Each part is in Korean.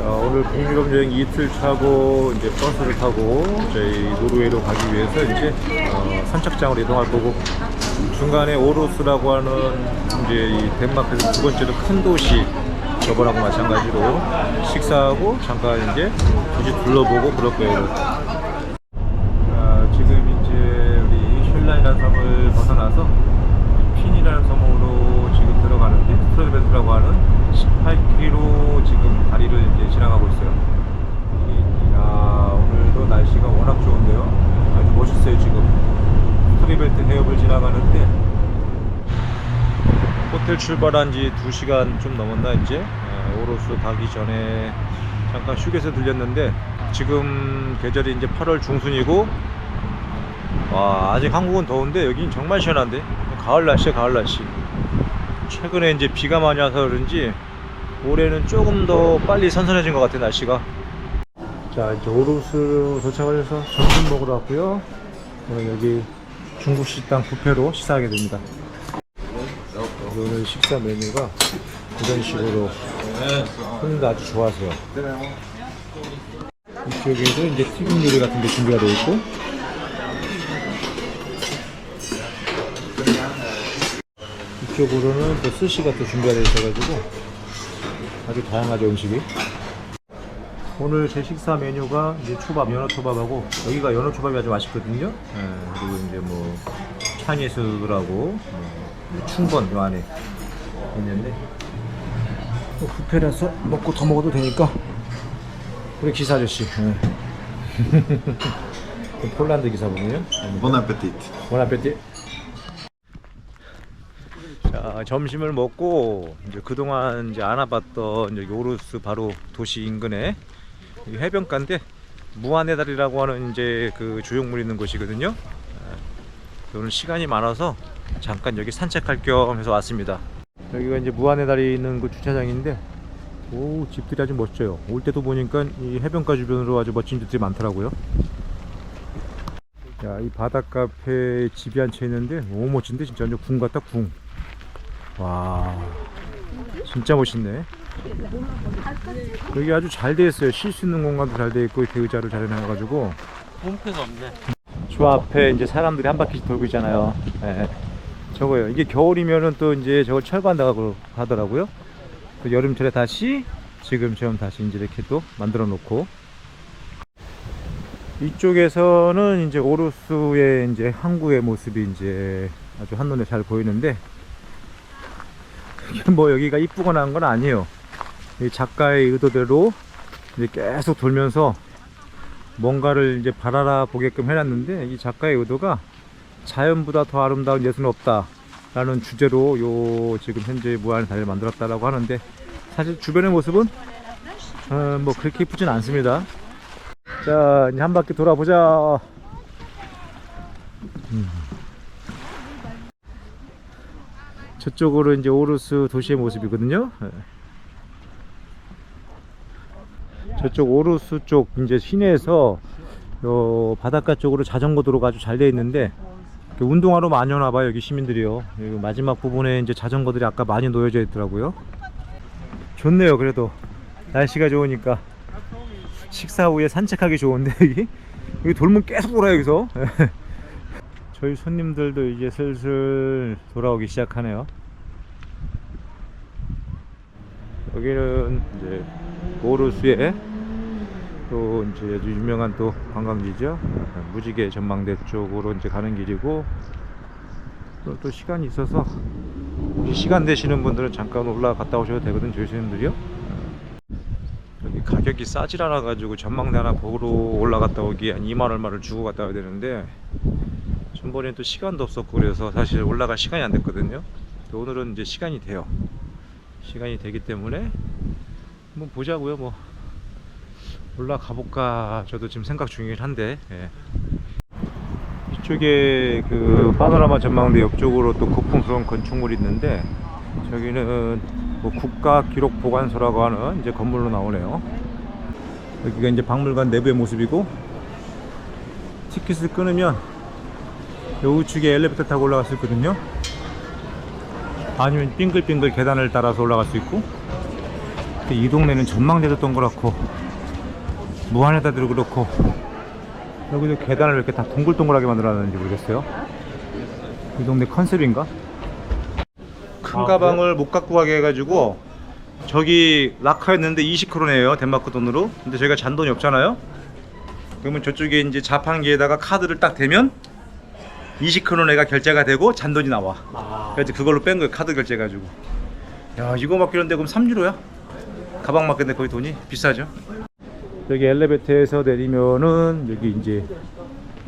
어, 오늘 북유럽 여행 이틀 차고 이제 버스를 타고 저희 노르웨이로 가기 위해서 이제 어, 선착장으로 이동할 거고 중간에 오로스라고 하는 이제 이 덴마크에서 두 번째로 큰 도시 저번하고 마찬가지로 식사하고 잠깐 이제 굳이 둘러보고 그럴 거예요. 아, 지금 이제 우리 슐란이라는 섬을 벗어나서 핀이라는 섬으로 지금 들어가는데 스트라벨트라고 하는 18km 지금 다리를 이제 지나가고 있어요. 이- 야, 오늘도 날씨가 워낙 좋은데요. 아주 멋있어요 지금. 스트리벨트 해협을 지나가는데 호텔 출발한 지 2시간 좀 넘었나 이제? 예, 오로스 가기 전에 잠깐 휴게소 들렸는데 지금 계절이 이제 8월 중순이고 와 아직 한국은 더운데 여긴 정말 시원한데? 가을 날씨야 가을 날씨. 최근에 이제 비가 많이 와서 그런지 올해는 조금 더 빨리 선선해진 것 같아 날씨가. 자 이제 오로스 도착을 해서 점심 먹으러 왔고요. 오늘 여기 중국 식당 뷔페로 식사하게 됩니다 오늘 식사 메뉴가 이런 식으로 손님도 아주 좋아하세요 이쪽에도 이제 튀김 요리 같은 게 준비가 되어 있고. 이쪽으로는 또 스시가 또 준비가 되어 있어가지고 아주 다양하죠 음식이. 오늘 제 식사 메뉴가 이제 초밥 연어 초밥하고 여기가 연어 초밥이 아주 맛있거든요. 예, 그리고 이제 뭐 차니스라고 뭐 충번 요 안에 있는데 또 뷔페라서 먹고 더 먹어도 되니까 우리 기사 아저씨 예. 폴란드 기사분이요 Bon appétit. 보나페티. 자 점심을 먹고 이제 그동안 이제 안 와봤던 이제 요르스 바로 도시 인근에 이 해변가인데 무한의 다리라고 하는 이제 그 조형물 있는 곳이거든요. 아, 오늘 시간이 많아서 잠깐 여기 산책할 겸 해서 왔습니다. 여기가 이제 무한의 다리 있는 그 주차장인데 오 집들이 아주 멋져요. 올 때도 보니까 이 해변가 주변으로 아주 멋진 집들이 많더라고요. 야, 이 바닷 카페에 집이 한 채 있는데 너무 멋진데 진짜 완전 궁 같다 궁. 와, 진짜 멋있네. 여기 아주 잘 돼 있어요. 쉴 수 있는 공간도 잘 돼 있고 이렇게 의자를 잘 해놔가지고. 홈페가 없네. 저 앞에 이제 사람들이 한 바퀴씩 돌고 있잖아요. 예. 저거요. 이게 겨울이면은 또 이제 저걸 철거한다고 하더라고요. 또 여름철에 다시 지금처럼 다시 이제 이렇게 또 만들어 놓고 이쪽에서는 이제 오로스의 이제 항구의 모습이 이제 아주 한눈에 잘 보이는데 뭐 여기가 이쁘거나 한 건 아니에요. 이 작가의 의도대로 이제 계속 돌면서 뭔가를 이제 바라라 보게끔 해놨는데 이 작가의 의도가 자연보다 더 아름다운 예술은 없다 라는 주제로 요 지금 현재 무한의 다리를 만들었다라고 하는데 사실 주변의 모습은 어, 뭐 그렇게 이쁘진 않습니다 자 이제 한 바퀴 돌아보자 음. 저쪽으로 이제 오르스 도시의 모습이거든요 예. 저쪽 오르스 쪽 이제 시내에서 요 바닷가 쪽으로 자전거 도로가 아주 잘 되어 있는데 운동하러 많이 오나 봐요 여기 시민들이요. 여기 마지막 부분에 이제 자전거들이 아까 많이 놓여져 있더라고요. 좋네요 그래도. 날씨가 좋으니까. 식사 후에 산책하기 좋은데 여기. 여기 돌면 계속 돌아요 여기서. 저희 손님들도 이제 슬슬 돌아오기 시작하네요. 여기는 이제 오르스의 또 이제 아주 유명한 또 관광지죠. 무지개 전망대 쪽으로 이제 가는 길이고 또, 또 시간이 있어서 시간 되시는 분들은 잠깐 올라갔다 오셔도 되거든 저희 손님들이요. 여기 가격이 싸질 않아 가지고 전망대 하나 보러 올라갔다 오기 한 2만 얼마를 주고 갔다 와야 되는데 전번엔 또 시간도 없었고 그래서 사실 올라갈 시간이 안 됐거든요. 오늘은 이제 시간이 돼요. 시간이 되기 때문에 한번 보자고요 뭐 올라가 볼까 저도 지금 생각 중이긴 한데 예. 이쪽에 그 파노라마 전망대 옆쪽으로 또 고풍스러운 건축물이 있는데 저기는 뭐 국가 기록 보관소라고 하는 이제 건물로 나오네요 여기가 이제 박물관 내부의 모습이고 티켓을 끊으면 요 우측에 엘리베이터 타고 올라갈 수 있거든요 아니면 빙글빙글 계단을 따라서 올라갈 수 있고 이 동네는 전망대도 동그랗고 무한의다도 그렇고 여기도 계단을 왜 이렇게 다 동글동글하게 만들어놨는지 모르겠어요. 이 동네 컨셉인가? 큰 아, 가방을 못 갖고 가게 해가지고 저기 라카였는데 20크로네요 덴마크 돈으로. 근데 저희가 잔돈이 없잖아요. 그러면 저쪽에 이제 자판기에다가 카드를 딱 대면 20크로네가 결제가 되고 잔돈이 나와. 아, 그래서 그걸로 뺀 거예요 카드 결제가지고 야 이거 맡기는데 그럼 3유로야? 가방 맡기는데 거의 돈이 비싸죠 여기 엘리베이터에서 내리면은 여기 이제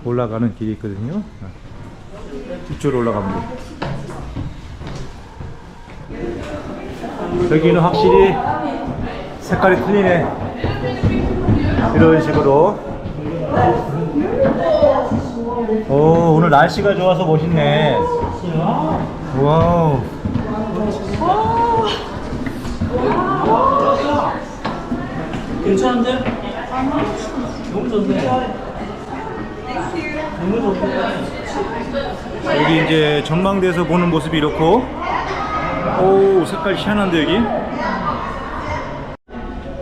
올라가는 길이 있거든요. 아, 이쪽으로 돼요 여기는 확실히 색깔이 틀리네. 이런 식으로. 오 오늘 날씨가 좋아서 멋있네. 와우. 괜찮은데? 너무 좋네. 너무 좋네. 여기 이제 전망대에서 보는 모습이 이렇고, 오 색깔 희한한데 여기.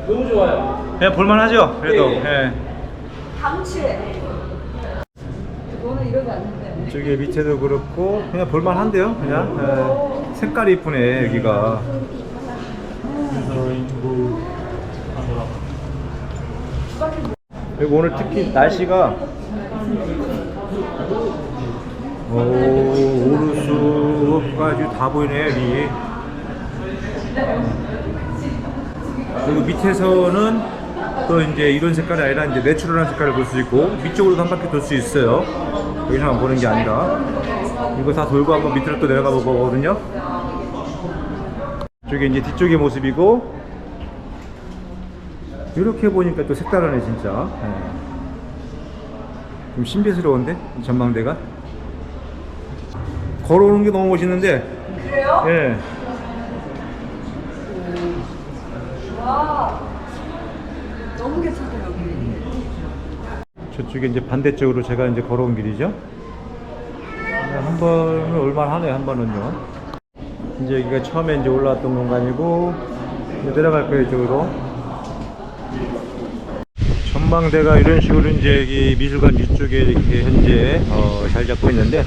너무 좋아요. 그냥 볼만하죠. 그래도. 예, 예. 강추해. 너는 이러지 않는데. 저기 밑에도 그렇고 그냥 볼만한데요. 그냥 예. 색깔이 이쁘네 여기가. 그리고 오늘 특히 날씨가 오 오르수까지 다 보이네 여기. 그리고 밑에서는 또 이제 이런 색깔이 아니라 이제 내추럴한 색깔을 볼 수 있고 위쪽으로도 한 바퀴 돌 수 있어요. 여기서만 보는 게 아니라 이거 다 돌고 한번 밑으로 또 내려가 볼 거거든요. 저게 이제 뒤쪽의 모습이고 이렇게 보니까 또 색다르네 진짜. 예. 좀 신비스러운데 이 전망대가 걸어오는 게 너무 멋있는데 그래요? 예. 와. 너무 괜찮다 여기. 저쪽에 이제 반대쪽으로 제가 이제 걸어온 길이죠. 네, 한 번은 올만하네 한 번은요. 이제 여기가 처음에 이제 올라왔던 공간이고 이제 내려갈 거예요 이쪽으로. 전망대가 이런 식으로 이제 여기 미술관 위쪽에 이렇게 현재 어, 잘 잡고 있는데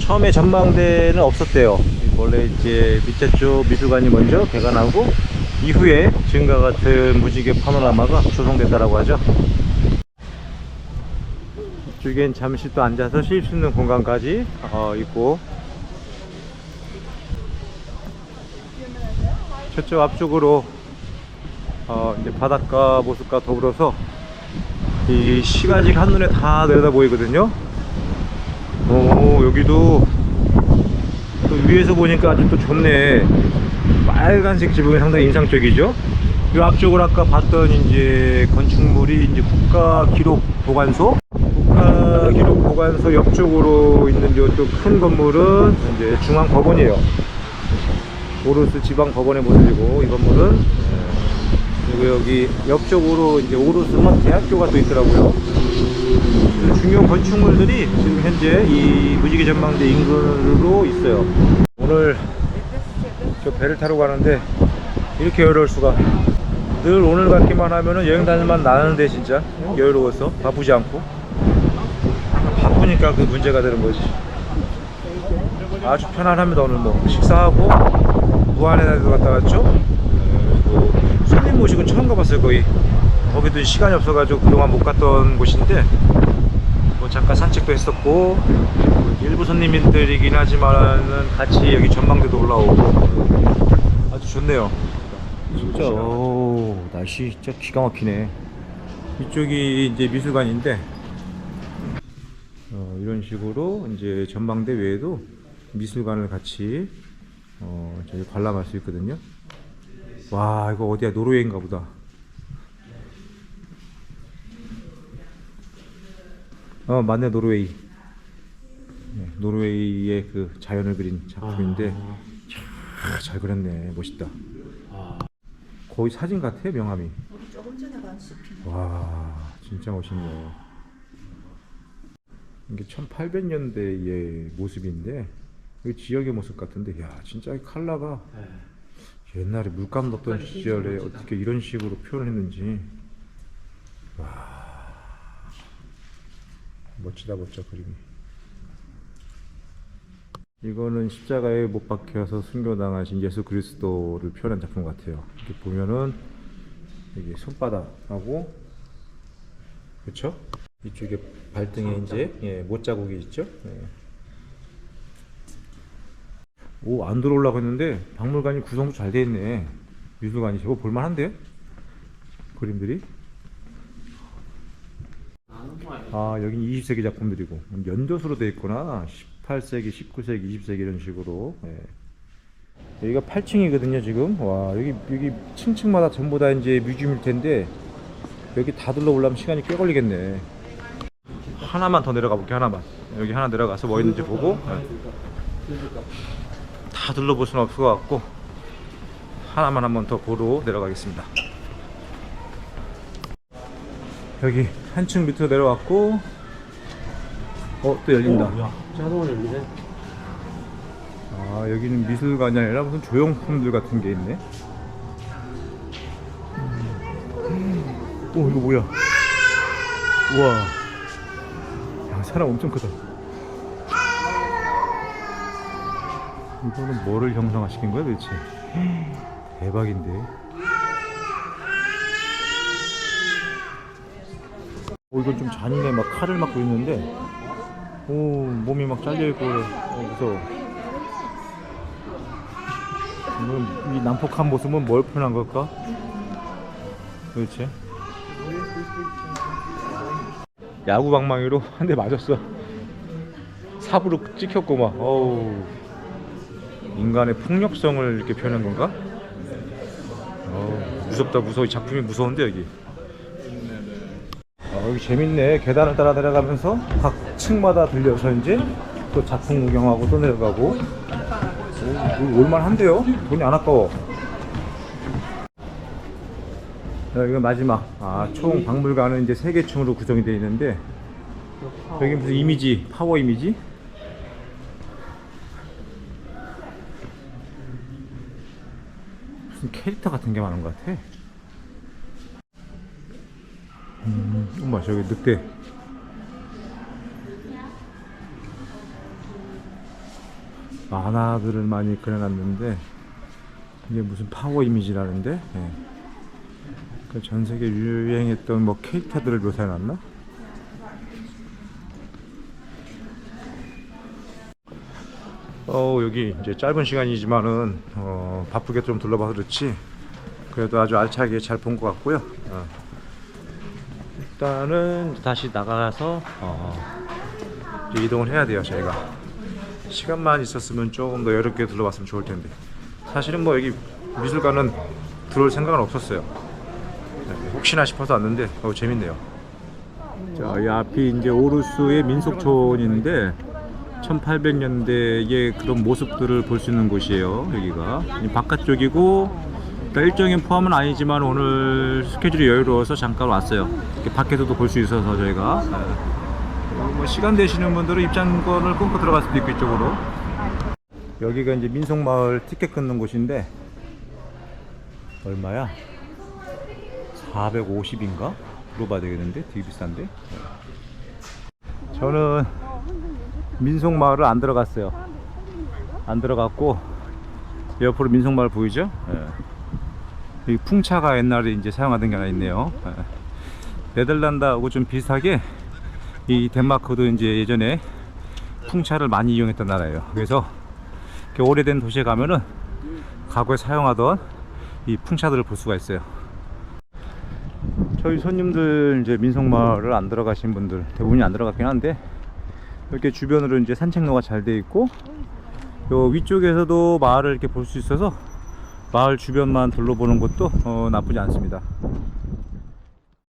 처음에 전망대는 없었대요. 원래 이제 밑에 쪽 미술관이 먼저 개관하고 이후에 지금과 같은 무지개 파노라마가 조성됐다라고 하죠. 이쪽엔 잠시 또 앉아서 쉴 수 있는 공간까지 어, 있고 저쪽 앞쪽으로 어, 이제 바닷가 모습과 더불어서 이 시가지가 한눈에 다 내려다 보이거든요. 오 여기도 또 위에서 보니까 아주 또 좋네. 빨간색 지붕이 상당히 인상적이죠. 이 앞쪽으로 아까 봤던 이제 건축물이 이제 국가 기록 보관소. 국가 기록 보관소 옆쪽으로 있는 이또 큰 건물은 이제 중앙 법원이에요. 오르스 지방 법원의 모습이고 이 건물은 예, 그리고 여기 옆쪽으로 이제 오르스만 대학교가 또 있더라고요. 중요 건축물들이 지금 현재 이 무지개 전망대 인근으로 있어요. 오늘 저 배를 타러 가는데 이렇게 여유로울 수가. 늘 오늘 같기만 하면은 여행 다닐만 나는데 진짜 여유로워서 바쁘지 않고 바쁘니까 그 문제가 되는 거지. 아주 편안합니다 오늘 뭐 식사하고 무안에도 갔다 왔죠. 네, 뭐 손님 모시고 처음 가봤어요 거의. 거기도 시간이 없어가지고 그동안 못 갔던 곳인데 뭐 잠깐 산책도 했었고 일부 손님들이긴 하지만은 같이 여기 전망대도 올라오고 아주 좋네요. 진짜 오, 날씨 진짜 기가 막히네. 이쪽이 이제 미술관인데 어, 이런 식으로 이제 전망대 외에도 미술관을 같이 어, 저희 관람할 수 있거든요. 와 이거 어디야 노르웨이인가 보다. 어 맞네 노르웨이. 네, 노르웨이의 그 자연을 그린 작품인데 야, 잘 그렸네 멋있다. 아, 거의 사진 같아 숲이. 와 진짜 멋있네요. 이게 1800년대의 모습인데 이 지역의 모습 같은데 야 진짜 이 컬러가 네. 옛날에 물감 넣던 시절에 어떻게 이런 식으로 표현했는지 와 멋지다 멋져 그림이 이거는 십자가에 못 박혀서 순교당하신 예수 그리스도를 표현한 작품 같아요 이렇게 보면은 여기 손바닥하고 그렇죠? 이쪽에 발등에 이제 예, 못 자국이 있죠? 예. 오, 안 들어오려고 했는데 박물관이 구성도 잘 돼 있네. 미술관이 저거 볼만한데? 그림들이? 아, 여긴 20세기 작품들이고 연도수로 돼 있구나. 18세기, 19세기, 20세기 이런 식으로. 예. 여기가 8층이거든요, 지금. 와, 여기 여기 층층마다 전부 다 이제 뮤지엄일 텐데 여기 다 둘러보려면 시간이 꽤 걸리겠네. 하나만 더 내려가 볼게 하나만. 여기 하나 내려가서 뭐 있는지 보고. 예. 다 둘러볼 수는 없을 것 같고 하나만 한번 더 보러 내려가겠습니다. 여기 한층 밑으로 내려왔고 어 또 열린다. 자동으로 열리네. 아 여기는 미술관이 아니라 무슨 조형품들 같은 게 있네. 음. 오 이거 뭐야? 우와. 야 사람 엄청 크다. 이거는 뭐를 형상화시킨 거야 도대체? 대박인데. 오 이건 좀 잔인해 막 칼을 맞고 있는데 오 몸이 막 잘려 있고 어, 무서워. 이 난폭한 모습은 뭘 표현한 걸까? 도대체? 야구 방망이로 한 대 맞았어. 삽으로 찍혔고 막 어우 인간의 폭력성을 이렇게 표현한 건가? 어우 무섭다 무서워 이 작품이 무서운데 여기. 어, 여기 재밌네 계단을 따라 내려가면서 각 층마다 들려서 이제 또 작품 구경하고 또 내려가고 오, 올만한데요? 돈이 안 아까워. 자, 이거 마지막. 아, 총 박물관은 이제 세 개 층으로 구성이 되어 있는데 여기 무슨 이미지, 파워 이미지? 무슨 캐릭터 같은 게 많은 것 같아. 음, 엄마 저기 늑대. 만화들을 많이 그려놨는데 이게 무슨 파워 이미지라는데 예. 그 전 세계 유행했던 뭐 캐릭터들을 묘사해놨나? 어 여기 이제 짧은 시간이지만은 어, 바쁘게 좀 둘러봐서 그렇지 그래도 아주 알차게 잘 본 것 같고요. 어. 일단은 다시 나가서 어, 이동을 해야 돼요 저희가. 시간만 있었으면 조금 더 여롭게 둘러봤으면 좋을 텐데 사실은 뭐 여기 미술관은 들어올 생각은 없었어요 네, 혹시나 싶어서 왔는데 어 재밌네요 자, 이 앞이 이제 오르스의 민속촌인데 1800년대의 그런 모습들을 볼 수 있는 곳이에요 여기가. 이 바깥쪽이고 그러니까 일정인 포함은 아니지만 오늘 스케줄이 여유로워서 잠깐 왔어요. 밖에서도 볼 수 있어서 저희가. 네. 뭐 시간 되시는 분들은 입장권을 끊고 들어갈 수도 있고 이쪽으로. 여기가 이제 민속마을 티켓 끊는 곳인데 얼마야? 450인가? 물어봐야 되겠는데? 되게 비싼데? 저는 민속마을을 안 들어갔어요 안 들어갔고 옆으로 민속마을 보이죠? 예. 여기 풍차가 옛날에 이제 사용하던 게 하나 있네요 예. 네덜란드하고 좀 비슷하게 이 덴마크도 이제 예전에 풍차를 많이 이용했던 나라예요. 그래서 오래된 도시에 가면은 과거에 사용하던 이 풍차들을 볼 수가 있어요. 저희 손님들 이제 민속마을을 안 들어가신 분들 대부분이 안 들어갔긴 한데 이렇게 주변으로 이제 산책로가 잘 돼 있고 요 위쪽에서도 마을을 이렇게 볼 수 있어서 마을 주변만 둘러보는 것도 어, 나쁘지 않습니다.